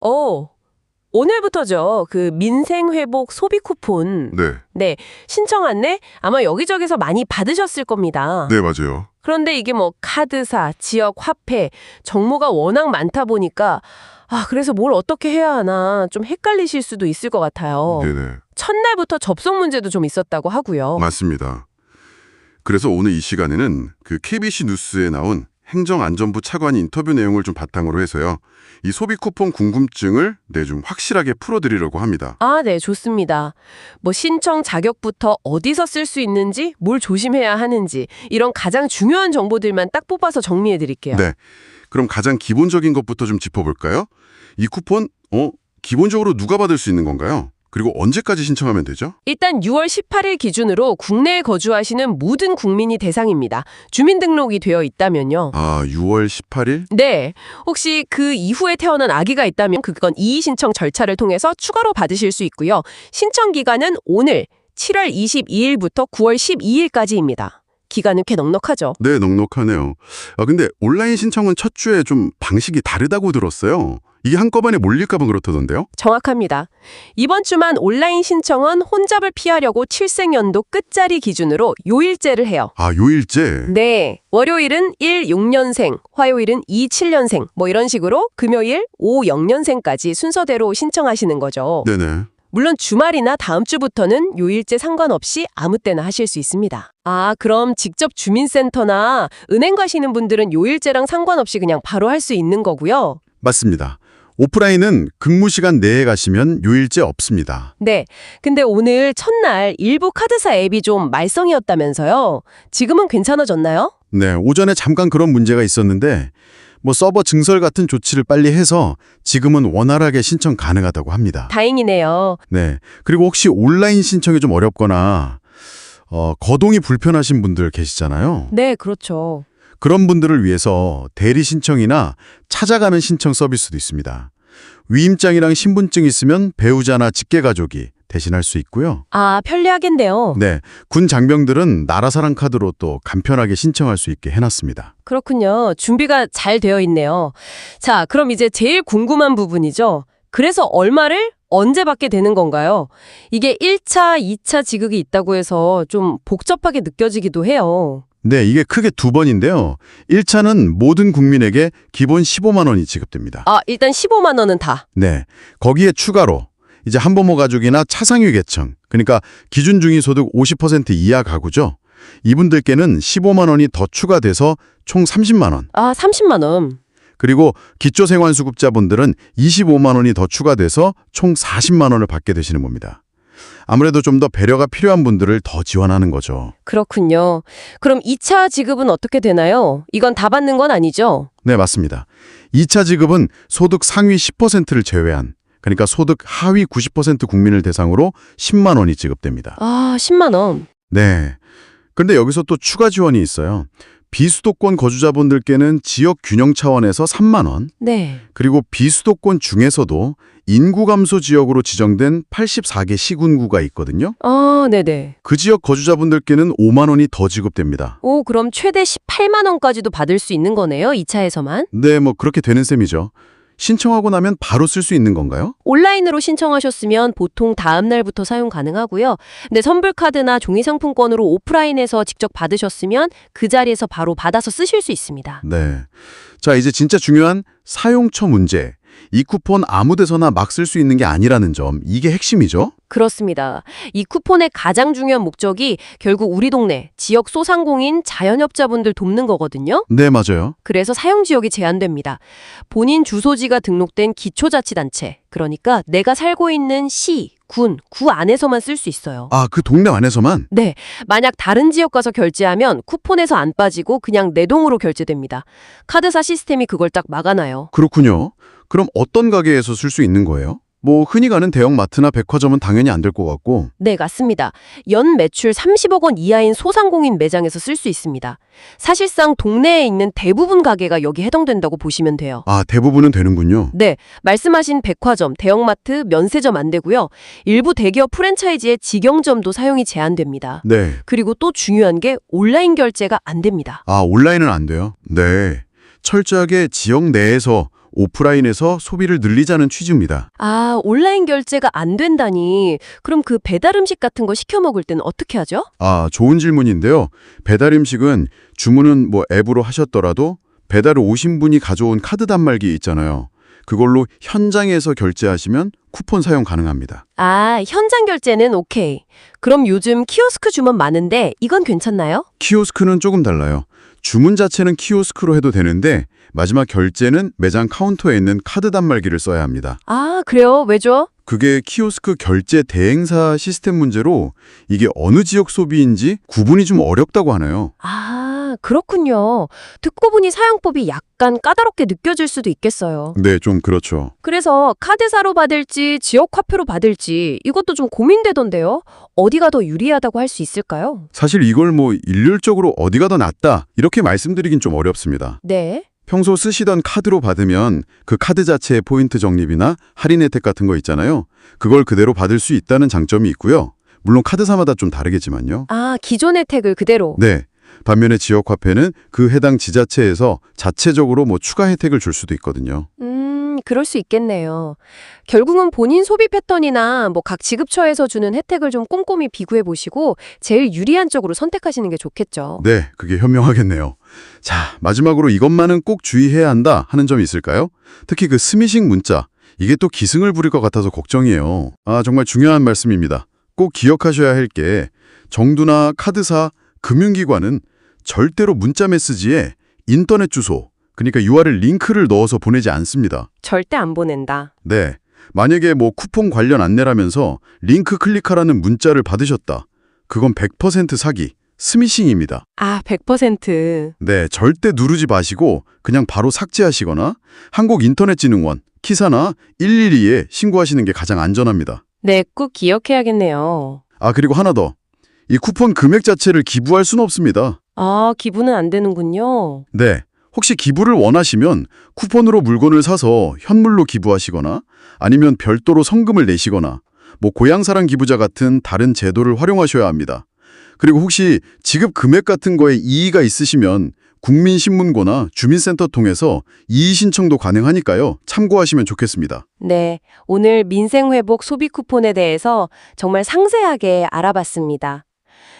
어, 오늘부터죠. 그 민생회복 소비 쿠폰. 네. 네, 신청 안내 아마 여기저기서 많이 받으셨을 겁니다. 네, 맞아요. 그런데 이게 뭐 카드사, 지역 화폐, 정보가 워낙 많다 보니까 아, 그래서 뭘 어떻게 해야 하나 좀 헷갈리실 수도 있을 것 같아요. 네네. 첫날부터 접속 문제도 좀 있었다고 하고요. 맞습니다. 그래서 오늘 이 시간에는 그 KBC 뉴스에 나온 행정안전부 차관 인터뷰 내용을 좀 바탕으로 해서요. 이 소비 쿠폰 궁금증을 네, 좀 확실하게 풀어드리려고 합니다. 아, 네, 좋습니다. 뭐 신청 자격부터 어디서 쓸 수 있는지, 뭘 조심해야 하는지 이런 가장 중요한 정보들만 딱 뽑아서 정리해 드릴게요. 네. 그럼 가장 기본적인 것부터 좀 짚어볼까요? 이 쿠폰, 어, 기본적으로 누가 받을 수 있는 건가요? 그리고 언제까지 신청하면 되죠? 일단 6월 18일 기준으로 국내에 거주하시는 모든 국민이 대상입니다. 주민등록이 되어 있다면요. 아, 6월 18일? 네. 혹시 그 이후에 태어난 아기가 있다면 그건 이의 신청 절차를 통해서 추가로 받으실 수 있고요. 신청 기간은 오늘 7월 22일부터 9월 12일까지입니다. 기간은 꽤 넉넉하죠. 네, 넉넉하네요. 아, 근데 온라인 신청은 첫 주에 좀 방식이 다르다고 들었어요. 이게 한꺼번에 몰릴까 봐 그렇다던데요? 정확합니다. 이번 주만 온라인 신청은 혼잡을 피하려고 칠생연도 끝자리 기준으로 요일제를 해요. 아, 요일제? 네. 월요일은 1, 6년생, 화요일은 2, 7년생, 뭐 이런 식으로 금요일 5, 0년생까지 순서대로 신청하시는 거죠. 네네. 물론 주말이나 다음 주부터는 요일제 상관없이 아무 때나 하실 수 있습니다. 아, 그럼 직접 주민센터나 은행 가시는 분들은 요일제랑 상관없이 그냥 바로 할 수 있는 거고요. 맞습니다. 오프라인은 근무 시간 내에 가시면 요일제 없습니다. 네. 근데 오늘 첫날 일부 카드사 앱이 좀 말썽이었다면서요. 지금은 괜찮아졌나요? 네, 오전에 잠깐 그런 문제가 있었는데 뭐 서버 증설 같은 조치를 빨리 해서 지금은 원활하게 신청 가능하다고 합니다. 다행이네요. 네. 그리고 혹시 온라인 신청이 좀 어렵거나 어, 거동이 불편하신 분들 계시잖아요. 네, 그렇죠. 그런 분들을 위해서 대리 신청이나 찾아가는 신청 서비스도 있습니다. 위임장이랑 신분증 있으면 배우자나 직계 가족이 대신할 수 있고요. 아, 편리하겠네요. 네, 군 장병들은 나라사랑 카드로 또 간편하게 신청할 수 있게 해놨습니다. 그렇군요. 준비가 잘 되어 있네요. 자, 그럼 이제 제일 궁금한 부분이죠. 그래서 얼마를 언제 받게 되는 건가요? 이게 1차, 2차 지급이 있다고 해서 좀 복잡하게 느껴지기도 해요. 네, 이게 크게 두 번인데요. 1차는 모든 국민에게 기본 15만 원이 지급됩니다. 아, 일단 15만 원은 다. 네, 거기에 추가로 이제 한부모 가족이나 차상위 계층, 그러니까 기준 중위소득 50% 이하 가구죠. 이분들께는 15만 원이 더 추가돼서 총 30만 원. 아, 30만 원. 그리고 기초생활수급자분들은 25만 원이 더 추가돼서 총 40만 원을 받게 되시는 겁니다. 아무래도 좀 더 배려가 필요한 분들을 더 지원하는 거죠. 그렇군요. 그럼 2차 지급은 어떻게 되나요? 이건 다 받는 건 아니죠? 네, 맞습니다. 2차 지급은 소득 상위 10%를 제외한 그러니까 소득 하위 90% 국민을 대상으로 10만 원이 지급됩니다. 아, 10만 원. 네. 그런데 여기서 또 추가 지원이 있어요. 비수도권 거주자분들께는 지역 균형 차원에서 3만 원, 네. 그리고 비수도권 중에서도 인구 감소 지역으로 지정된 84개 시군구가 있거든요. 아, 네네. 그 지역 거주자분들께는 5만 원이 더 지급됩니다. 오, 그럼 최대 18만 원까지도 받을 수 있는 거네요, 2차에서만? 네, 뭐 그렇게 되는 셈이죠. 신청하고 나면 바로 쓸 수 있는 건가요? 온라인으로 신청하셨으면 보통 다음 날부터 사용 가능하고요. 근데 선불 카드나 종이 상품권으로 오프라인에서 직접 받으셨으면 그 자리에서 바로 받아서 쓰실 수 있습니다. 네. 자, 이제 진짜 중요한 사용처 문제. 이 쿠폰 아무 데서나 막 쓸 수 있는 게 아니라는 점, 이게 핵심이죠? 그렇습니다. 이 쿠폰의 가장 중요한 목적이 결국 우리 동네 지역 소상공인 자연업자분들 돕는 거거든요. 네, 맞아요. 그래서 사용 지역이 제한됩니다. 본인 주소지가 등록된 기초자치단체, 그러니까 내가 살고 있는 시, 군, 구 안에서만 쓸 수 있어요. 아, 그 동네 안에서만? 네, 만약 다른 지역 가서 결제하면 쿠폰에서 안 빠지고 그냥 내 동으로 결제됩니다. 카드사 시스템이 그걸 딱 막아놔요. 그렇군요. 그럼 어떤 가게에서 쓸 수 있는 거예요? 뭐 흔히 가는 대형 마트나 백화점은 당연히 안 될 것 같고 네, 맞습니다. 연 매출 30억 원 이하인 소상공인 매장에서 쓸 수 있습니다. 사실상 동네에 있는 대부분 가게가 여기 해당된다고 보시면 돼요. 아 대부분은 되는군요. 네, 말씀하신 백화점, 대형마트, 면세점 안 되고요. 일부 대기업 프랜차이즈의 직영점도 사용이 제한됩니다. 네. 그리고 또 중요한 게 온라인 결제가 안 됩니다. 아 온라인은 안 돼요? 네. 철저하게 지역 내에서 오프라인에서 소비를 늘리자는 취지입니다. 아, 온라인 결제가 안 된다니. 그럼 그 배달 음식 같은 거 시켜 먹을 때는 어떻게 하죠? 아, 좋은 질문인데요. 배달 음식은 주문은 뭐 앱으로 하셨더라도 배달을 오신 분이 가져온 카드 단말기 있잖아요. 그걸로 현장에서 결제하시면 쿠폰 사용 가능합니다. 아, 현장 결제는 오케이. 그럼 요즘 키오스크 주문 많은데 이건 괜찮나요? 키오스크는 조금 달라요. 주문 자체는 키오스크로 해도 되는데 마지막 결제는 매장 카운터에 있는 카드 단말기를 써야 합니다. 아, 그래요? 왜죠? 그게 키오스크 결제 대행사 시스템 문제로 이게 어느 지역 소비인지 구분이 좀 어렵다고 하네요. 아, 그렇군요. 듣고 보니 사용법이 약간 까다롭게 느껴질 수도 있겠어요. 네, 좀 그렇죠. 그래서 카드사로 받을지 지역 화폐로 받을지 이것도 좀 고민되던데요. 어디가 더 유리하다고 할 수 있을까요? 사실 이걸 뭐 일률적으로 어디가 더 낫다 이렇게 말씀드리긴 좀 어렵습니다. 네. 평소 쓰시던 카드로 받으면 그 카드 자체의 포인트 적립이나 할인 혜택 같은 거 있잖아요. 그걸 그대로 받을 수 있다는 장점이 있고요. 물론 카드사마다 좀 다르겠지만요. 아, 기존 혜택을 그대로. 네. 반면에 지역 화폐는 그 해당 지자체에서 자체적으로 뭐 추가 혜택을 줄 수도 있거든요. 음, 그럴 수 있겠네요. 결국은 본인 소비 패턴이나 뭐 각 지급처에서 주는 혜택을 좀 꼼꼼히 비교해 보시고 제일 유리한 쪽으로 선택하시는 게 좋겠죠. 네, 그게 현명하겠네요. 자, 마지막으로 이것만은 꼭 주의해야 한다 하는 점이 있을까요? 특히 그 스미싱 문자. 이게 또 기승을 부릴 것 같아서 걱정이에요. 아, 정말 중요한 말씀입니다. 꼭 기억하셔야 할 게 정두나 카드사, 금융기관은 절대로 문자 메시지에 인터넷 주소, 그러니까 URL 링크를 넣어서 보내지 않습니다. 절대 안 보낸다. 네. 만약에 뭐 쿠폰 관련 안내라면서 링크 클릭하라는 문자를 받으셨다. 그건 100% 사기, 스미싱입니다. 아, 100%. 네, 절대 누르지 마시고 그냥 바로 삭제하시거나 한국인터넷진흥원, 키사나 112에 신고하시는 게 가장 안전합니다. 네, 꼭 기억해야겠네요. 아, 그리고 하나 더. 이 쿠폰 금액 자체를 기부할 수는 없습니다. 아, 기부는 안 되는군요. 네. 혹시 기부를 원하시면 쿠폰으로 물건을 사서 현물로 기부하시거나 아니면 별도로 성금을 내시거나 뭐 고향사랑 기부자 같은 다른 제도를 활용하셔야 합니다. 그리고 혹시 지급 금액 같은 거에 이의가 있으시면 국민신문고나 주민센터 통해서 이의 신청도 가능하니까요. 참고하시면 좋겠습니다. 네, 오늘 민생회복 소비 쿠폰에 대해서 정말 상세하게 알아봤습니다.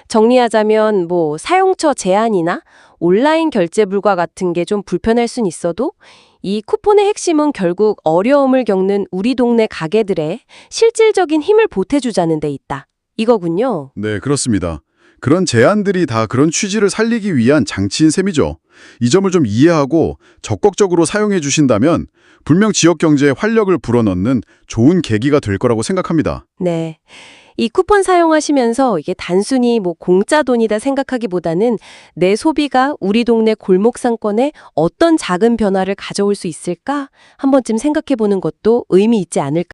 정리하자면 뭐 사용처 제한이나 온라인 결제 불가 같은 게 좀 불편할 순 있어도 이 쿠폰의 핵심은 결국 어려움을 겪는 우리 동네 가게들의 실질적인 힘을 보태주자는 데 있다. 이거군요. 네, 그렇습니다. 그런 제안들이 다 그런 취지를 살리기 위한 장치인 셈이죠. 이 점을 좀 이해하고 적극적으로 사용해 주신다면 분명 지역 경제에 활력을 불어넣는 좋은 계기가 될 거라고 생각합니다. 네. 이 쿠폰 사용하시면서 이게 단순히 뭐 공짜 돈이다 생각하기보다는 내 소비가 우리 동네 골목 상권에 어떤 작은 변화를 가져올 수 있을까 한 번쯤 생각해 보는 것도 의미 있지 않을까